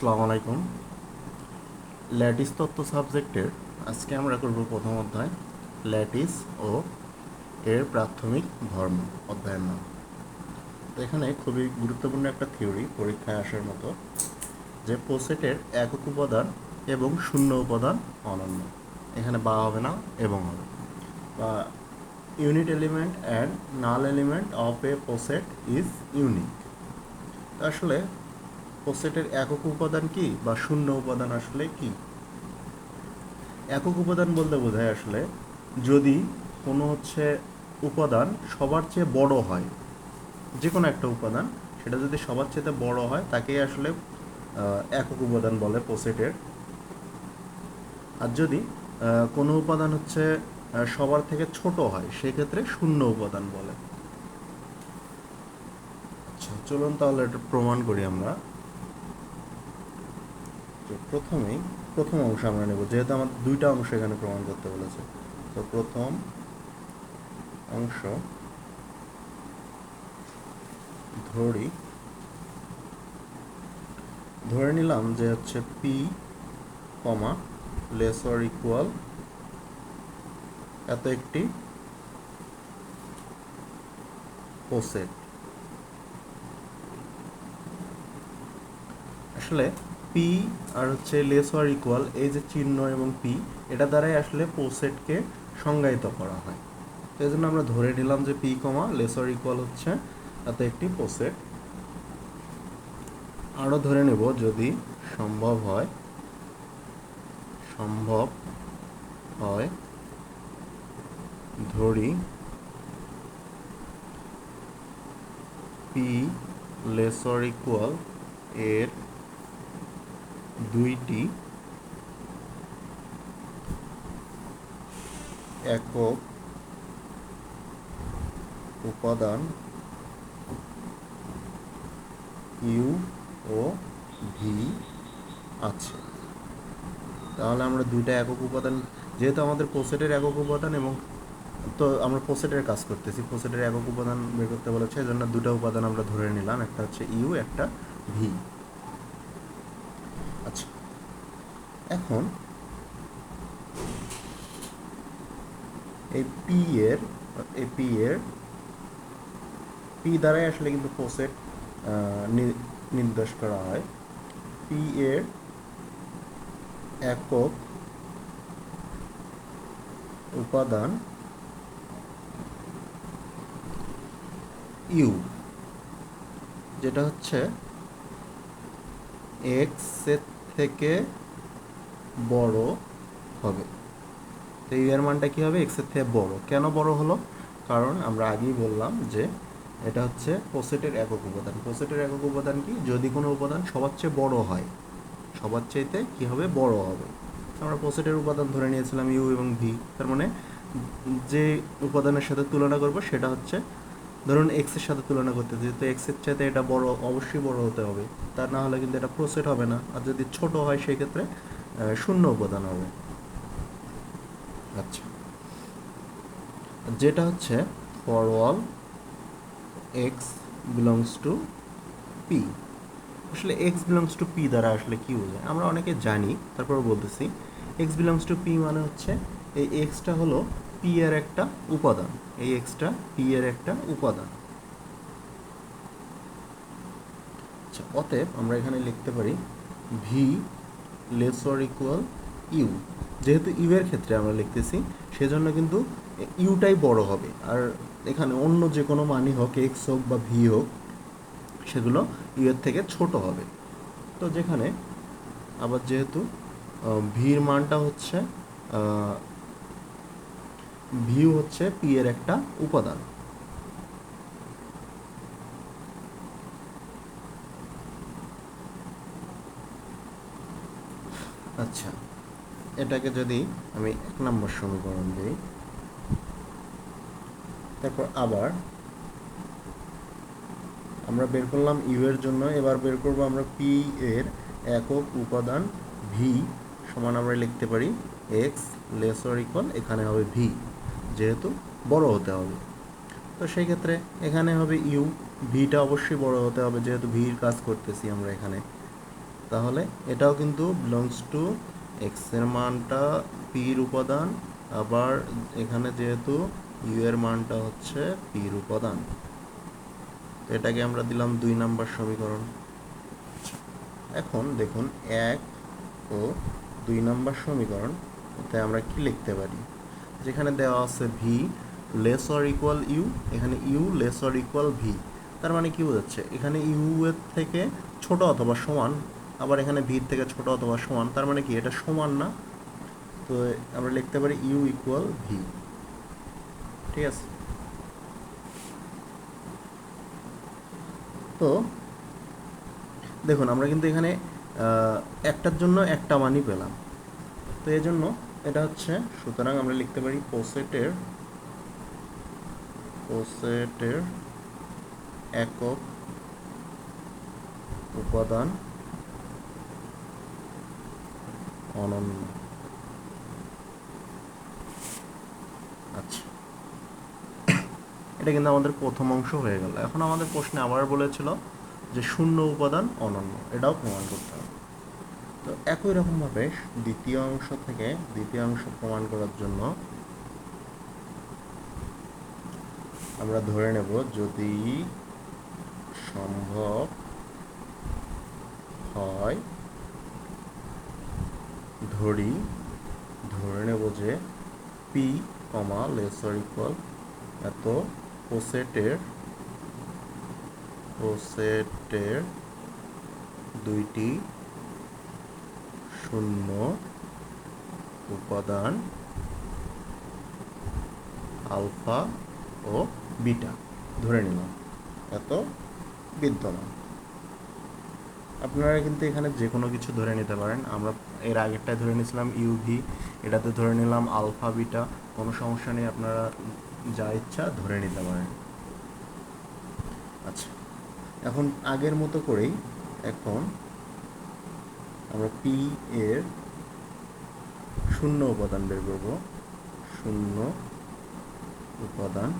আসসালামু আলাইকুম। ল্যাটিস তত্ত্ব সাবজেক্টের আজকে আমরা করব প্রথম অধ্যায়, ল্যাটিস ও এর প্রাথমিক ধর্ম অধ্যায়ের নাম। তো এখানে খুবই গুরুত্বপূর্ণ একটা থিওরি পরীক্ষায় আসার মতো, যে পোসেটের একক উপাদান এবং শূন্য উপাদান অনন্য। এখানে বা হবে না, এবং হবে। বা unit element and null element of a poset is unique আসলে পোসেটের একক উপাদান কি বা শূন্য উপাদান আসলে কি? একক উপাদান বলতে বোঝায় আসলে যদি কোনো হচ্ছে উপাদান সবার চেয়ে বড় হয় যে কোনো একটা উপাদান, সেটা যদি সবার চেয়ে বড় হয়, তাকেই আসলে একক উপাদান বলে পোসেটের আর যদি কোনো উপাদান হচ্ছে সবার থেকে ছোট হয়, সেক্ষেত্রে শূন্য উপাদান বলে। আচ্ছা চলুন তাহলে এটা প্রমাণ করি আমরা। তো প্রথমেই, প্রথম অংশ আমরা নেব, যেহেতু আমার দুইটা অংশ এখানে প্রমাণ করতে বলেছে। তো প্রথম অংশ ধরি, ধরে নিলাম যে হচ্ছে P comma less or equal এত একটি পোসেট আসলে পি আর হচ্ছে লেস অর ইকুয়াল এই যে চিহ্ন এবং পি এটা দ্বারাই আসলে পোসেটকে সংজ্ঞায়িত করা হয়। তো এই জন্য আমরা ধরে নিলাম যে P comma less or equal হচ্ছে এত একটি পোসেট আরও ধরে নেব, যদি সম্ভব হয় সম্ভব হয়, ধরি পি লেস অর ইকুয়াল এর দুইটি। একক উপাদান ইউ ও ভি আছে। তাহলে আমরা দুইটা একক উপাদান, যেহেতু আমাদের পোসেটের একক উপাদান এবং তো আমরা পোসেটের কাজ করতেছি পোসেটের একক উপাদান বের করতে বলেছে এই জন্য দুটো উপাদান আমরা ধরে নিলাম, একটা হচ্ছে ইউ, একটা ভি আচ্ছা এখন এই পি এর, এই পি এর পি দ্বারাই আসলে কিন্তু পোসেট নির্দেশ করা হয়। পি এর একক উপাদান ইউ যেটা হচ্ছে এক্সের থেকে বড় হবে। তো ইউ এর মানটা কী হবে? এক্সের থেকে বড়। কেন বড় হলো? কারণ আমরা আগেই বললাম যে এটা হচ্ছে পোসেটের একক উপাদান। পোসেটের একক উপাদান কি? যদি কোনো উপাদান সবার চেয়ে বড় হয় সবার চাইতে কি হবে? বড় হবে। আমরা পোসেটের উপাদান ধরে নিয়েছিলাম ইউ এবং ভি তার মানে যে উপাদানের সাথে তুলনা করব সেটা হচ্ছে ধরুন এক্সের সাথে তুলনা করতে যেহেতু এক্সের চাইতে এটা বড় অবশ্যই বড় হতে হবে। তা না হলে কিন্তু এটা প্রসেট হবে না। আর যদি ছোট হয় সেই ক্ষেত্রে আহ, শূন্য উপাদান হবে। আচ্ছা। যেটা হচ্ছে for all x belongs to P আসলে এক্স বিলংস টু পি দ্বারা আসলে কি বোঝায়? আমরা অনেকে জানি তারপর বলতেছি এক্স বিলংস টু পি মানে হচ্ছে এই এক্সটা হলো পি এর একটা উপাদান। এই এক্সটা পি এর একটা উপাদান। আচ্ছা অতএব আমরা এখানে লিখতে পারি V less or equal U যেহেতু ইউ এর ক্ষেত্রে আমরা লিখতেছি, সেজন্য কিন্তু ইউটাই বড় হবে। আর এখানে অন্য যে কোনো মানই হোক এক্স হোক বা ভি হোক, সেগুলো ইউ এর থেকে ছোট হবে। তো যেখানে আবার যেহেতু ভির মানটা হচ্ছে ভিউ হচ্ছে পি এর একটা উপাদান। আচ্ছা এটাকে যদি আমি এক নম্বর সমীকরণ দিই, তারপর আবার আমরা বের করলাম ইউ এর জন্য, এবার বের করব আমরা পি এর একক উপাদান ভি সমান আমরা লিখতে পারি এক্স লেস অর ইকুয়াল এখানে হবে ভি যেহেতু বড় হতে হবে। তো সেই ক্ষেত্রে এখানে হবে ইউ ভিটা অবশ্যই বড় হতে হবে, যেহেতু ভির কাজ করতেছি আমরা এখানে। তাহলে এটাও কিন্তু বিলংস টু এক্সের মানটা পির উপাদান, আবার এখানে যেহেতু ইউ এর মানটা হচ্ছে পির উপাদান। এটাকে আমরা দিলাম দুই নাম্বার সমীকরণ। এখন দেখুন এক ও দুই নাম্বার সমীকরণ তাই আমরা কি লিখতে পারি? যেখানে দেওয়া আছে V less or equal U এখানে U less or equal V তার মানে কি বোঝাচ্ছে? এখানে ইউ এর থেকে ছোট অথবা সমান আবার এখানে ভির থেকে ছোট অথবা সমান, তার মানে কি এটা সমান না? তো আমরা লিখতে পারি ইউ ইকুয়াল ভি ঠিক আছে? তো দেখুন, আমরা কিন্তু এখানে একটার জন্য একটা মানই পেলাম। তো এই জন্য এটা হচ্ছে, সুতরাং আমরা লিখতে পারি পোসেটের পোসেটের একক উপাদান অনন্য। আচ্ছা। এটা কিন্তু আমাদের প্রথম অংশ হয়ে গেল। এখন আমাদের প্রশ্নে আবার বলেছিল যে শূন্য উপাদান অনন্য, এটাও প্রমাণ করতে হবে। তো একই রকমভাবে দ্বিতীয় অংশ থেকে দ্বিতীয় অংশ প্রমাণ করার জন্য আমরা ধরে নেব যদি সম্ভব হয় ধরি ধরে নেব যে পি কমা লেসার ইকুয়াল এত পোসেটের পোসেটের দুইটি শূন্য উপাদান আলফা ও বিটা। ধরে নিলাম এত বিদ্যমান। আপনারা কিন্তু এখানে যে কোনো কিছু ধরে নিতে পারেন। আমরা এর আগেরটায় ধরে নিয়েছিলাম ইউভি এটাতে ধরে নিলাম আলফা, বিটা, কোনো সমস্যা নেই, আপনারা যা ইচ্ছা ধরে নিতে পারেন। আচ্ছা এখন আগের মতো করেই এখন আমরা পি এর শূন্য উপাদান বের করব। শূন্য উপাদান।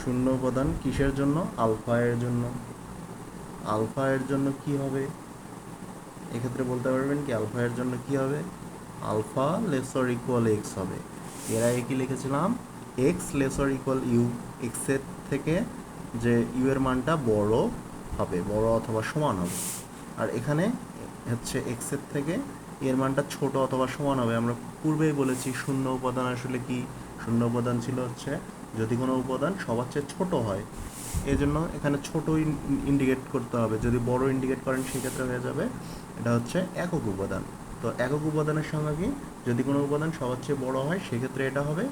শূন্য উপাদান কিসের জন্য? আলফা এর জন্য। আলফা এর জন্য কি হবে? এক্ষেত্রে বলতে পারবেন কি আলফা এর জন্য কি হবে? আলফা লেসর ইকুয়াল এক্স হবে। এর কি লিখেছিলাম? এক্স লেসর ইকুয়াল ইউ এক্সের থেকে যে ইউ এর মানটা বড় হবে, বড় অথবা সমান হবে। আর এখানে হচ্ছে এক্সের থেকে এর মানটা ছোট অথবা সমান হবে। আমরা পূর্বেই বলেছি শূন্য উপাদান আসলে কি? শূন্য উপাদান ছিল হচ্ছে যদি কোনো উপাদান সবার চেয়ে ছোট হয় এই জন্য এখানে ছোট ইন্ডিকেট করতে হবে। যদি বড় ইন্ডিকেট করেন, সেক্ষেত্রে হয়ে যাবে এটা হচ্ছে একক উপাদান। তো একক উপাদানের সঙ্গে কি? যদি কোনো উপাদান সবার চেয়ে বড় হয়, সেক্ষেত্রে এটা হবে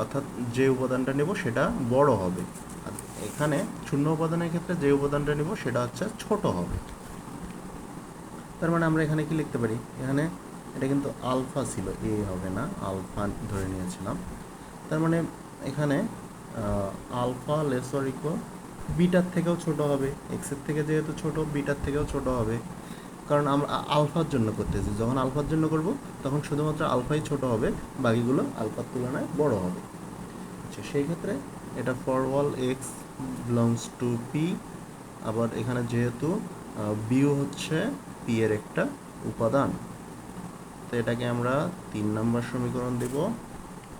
অর্থাৎ যে উপাদানটা নেব সেটা বড় হবে। এখানে শূন্য উপাদানের ক্ষেত্রে যে উপাদানটা নেব সেটা হচ্ছে ছোট হবে। তার মানে আমরা এখানে কি লিখতে পারি? এখানে এটা কিন্তু আলফা ছিল, এ হবে না, আলফা ধরে নিয়েছিলাম। তার মানে এখানে আলফা লেসর ইকুয়াল বিটার থেকেও ছোট হবে। এক্সের থেকে যেহেতু ছোট, বিটার থেকেও ছোট হবে। কারণ আমরা আলফার জন্য করতেছি। যখন আলফার জন্য করব, তখন শুধুমাত্র আলফাই ছোট হবে, বাকিগুলো আলফার তুলনায় বড় হবে। আচ্ছা সেই ক্ষেত্রে এটা for all x belongs to P আবার এখানে যেহেতু বিউ হচ্ছে পি এর একটা উপাদান। তো এটাকে আমরা তিন নম্বর সমীকরণ দেব।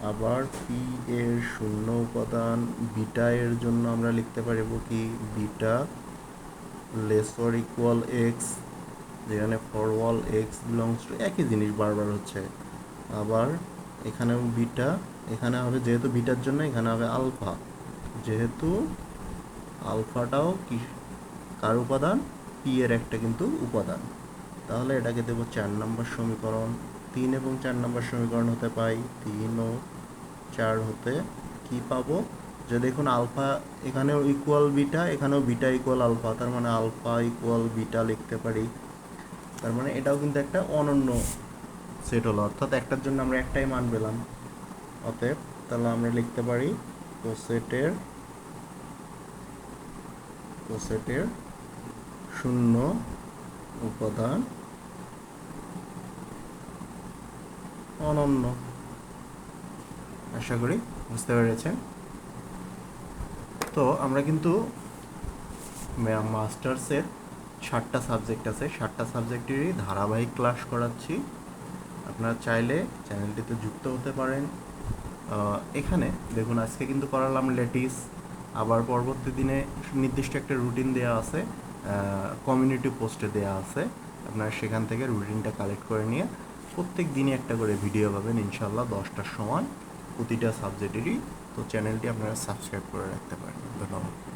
আবার পি এর শূন্য উপাদান বিটা এর জন্য আমরা লিখতে পারব কি? বিটা লেসর ইকুয়াল এক্স যেখানে for all x belongs to একই জিনিস বারবার হচ্ছে। আবার এখানেও বিটা, এখানে হবে যেহেতু বিটার জন্য এখানে হবে আলফা। যেহেতু আলফাটাও কি, কার উপাদান? পি এর একটা কিন্তু উপাদান। তাহলে এটাকে দেবো চার নম্বর সমীকরণ। তিন এবং চার নম্বর সমীকরণ হতে পাই। তিন ও চার হতে কি পাবো? যে দেখুন, আলফা এখানেও ইকুয়াল বিটা এখানেও বিটা ইকুয়াল আলফা, তার মানে আলফা ইকুয়াল বিটা লিখতে পারি। তার মানে এটাও কিন্তু একটা অনন্য সেট হলো। অর্থাৎ একটার জন্য আমরা একটাই মান পেলাম। অতএব তাহলে আমরা লিখতে পারি কোসেটের কোসেটের শূন্য উপাদান অনন্য। আশা করি বুঝতে পেরেছেন। তো আমরা কিন্তু মাস্টার্সের ষাটটা সাবজেক্ট আছে। ষাটটা সাবজেক্টেরই ধারাবাহিক ক্লাস করাচ্ছি। আপনারা চাইলে চ্যানেলটিতে যুক্ত হতে পারেন। এখানে দেখুন, আজকে কিন্তু করালাম লেটিস। আবার পরবর্তী দিনে নির্দিষ্ট একটা রুটিন দেওয়া আছে। কমিউনিটি পোস্টে দেওয়া আছে। আপনারা সেখান থেকে রুটিনটা কালেক্ট করে নিয়ে প্রত্যেক দিনই একটা করে ভিডিও পাবেন ইনশাল্লাহ দশটার সময় প্রতিটা সাবজেক্টেরই তো চ্যানেলটি আপনারা সাবস্ক্রাইব করে রাখতে পারেন। ধন্যবাদ।